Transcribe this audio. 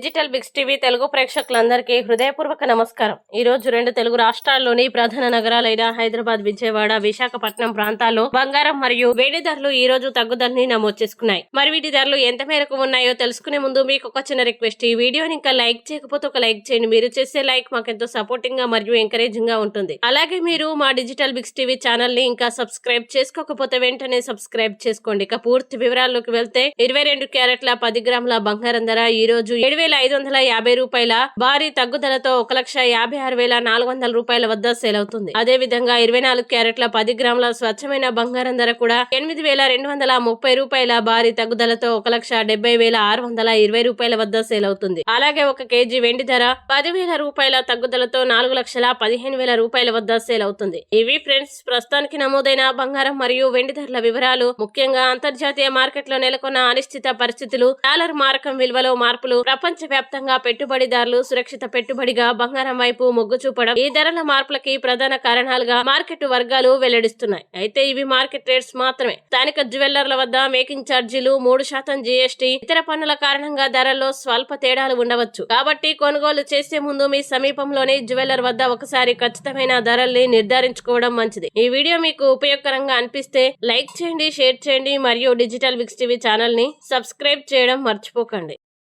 Digital Biggs TV Telugu ప్రేక్షకులందరికీ హృదయపూర్వక నమస్కారం. ఈ రోజు రెండు తెలుగు రాష్ట్రాల్లోని ప్రధాన నగరాలైన హైదరాబాద్ విజయవాడ విశాఖపట్నం ప్రాంతాల్లో బంగారం మరియు వేడి ధరలు ఈ రోజు తగ్గుదలని నమోదు చేసుకున్నాయి. మరి వీటి ధరలు ఎంత మేరకు ఉన్నాయో తెలుసుకునే ముందు మీకు ఒక చిన్న రిక్వెస్ట్. ఈ వీడియోని ఇంకా లైక్ చేయకపోతే ఒక లైక్ చేయండి. మీరు చేసే లైక్ మాకెంతో సపోర్టింగ్గా మరియు ఎంకరేజింగ్గా ఉంటుంది. అలాగే మీరు మా డిజిటల్ బిగ్స్ టీవీ ఛానల్ని ఇంకా సబ్స్క్రైబ్ చేసుకోకపోతే వెంటనే సబ్స్క్రైబ్ చేసుకోండి. ఇక పూర్తి వివరాల్లోకి వెళ్తే ఇరవై రెండు క్యారెట్ల పది గ్రాముల బంగారం ధర ఈ రోజు ఏడు వేల ఐదు వందల యాభై రూపాయల భారీ తగ్గుదలతో ఒక లక్ష యాభై ఆరు వేల నాలుగు వందల రూపాయల వద్ద సేల్ అవుతుంది. అదే విధంగా ఇరవై నాలుగు క్యారెట్ల పది గ్రాముల స్వచ్ఛమైన బంగారం ధర కూడా ఎనిమిది వేల రెండు వందల ముప్పై రూపాయల భారీ తగ్గుదలతో ఒక లక్ష డెబ్బై వేల ఆరు వందల ఇరవై రూపాయల వద్ద సేల్ అవుతుంది. అలాగే ఒక కేజీ వెండి ధర పదివేల రూపాయల తగ్గుదలతో నాలుగు లక్షల పదిహేను వేల రూపాయల వద్ద సేల్ అవుతుంది. ఇవి ఫ్రెండ్స్ ప్రస్తుతానికి నమోదైన బంగారం మరియు వెండి ధరల వివరాలు. ముఖ్యంగా అంతర్జాతీయ మార్కెట్లో నెలకొన్న అనిశ్చిత పరిస్థితులు డాలర్ మారకం విలువలో మార్పులు ప్రపంచ ప్రపంచవ్యాప్తంగా పెట్టుబడిదారులు సురక్షిత పెట్టుబడిగా బంగారం వైపు మొగ్గు చూపడం ఈ ధరల మార్పులకి ప్రధాన కారణాలుగా మార్కెట్ వర్గాలు వెల్లడిస్తున్నాయి. అయితే ఇవి మార్కెట్ రేట్స్ మాత్రమే. స్థానిక జ్యువెల్లర్ల వద్ద మేకింగ్ ఛార్జీలు మూడు శాతం జీఎస్టీ ఇతర పన్నుల కారణంగా ధరల్లో స్వల్ప తేడాలు ఉండవచ్చు. కాబట్టి కొనుగోలు చేసే ముందు మీ సమీపంలోని జ్యువెల్లర్ వద్ద ఒకసారి ఖచ్చితమైన ధరల్ని నిర్ధారించుకోవడం మంచిది. ఈ వీడియో మీకు ఉపయోగకరంగా అనిపిస్తే లైక్ చేయండి షేర్ చేయండి మరియు డిజిటల్ విక్స్ టీవీ ఛానల్ని సబ్స్క్రైబ్ చేయడం మర్చిపోకండి.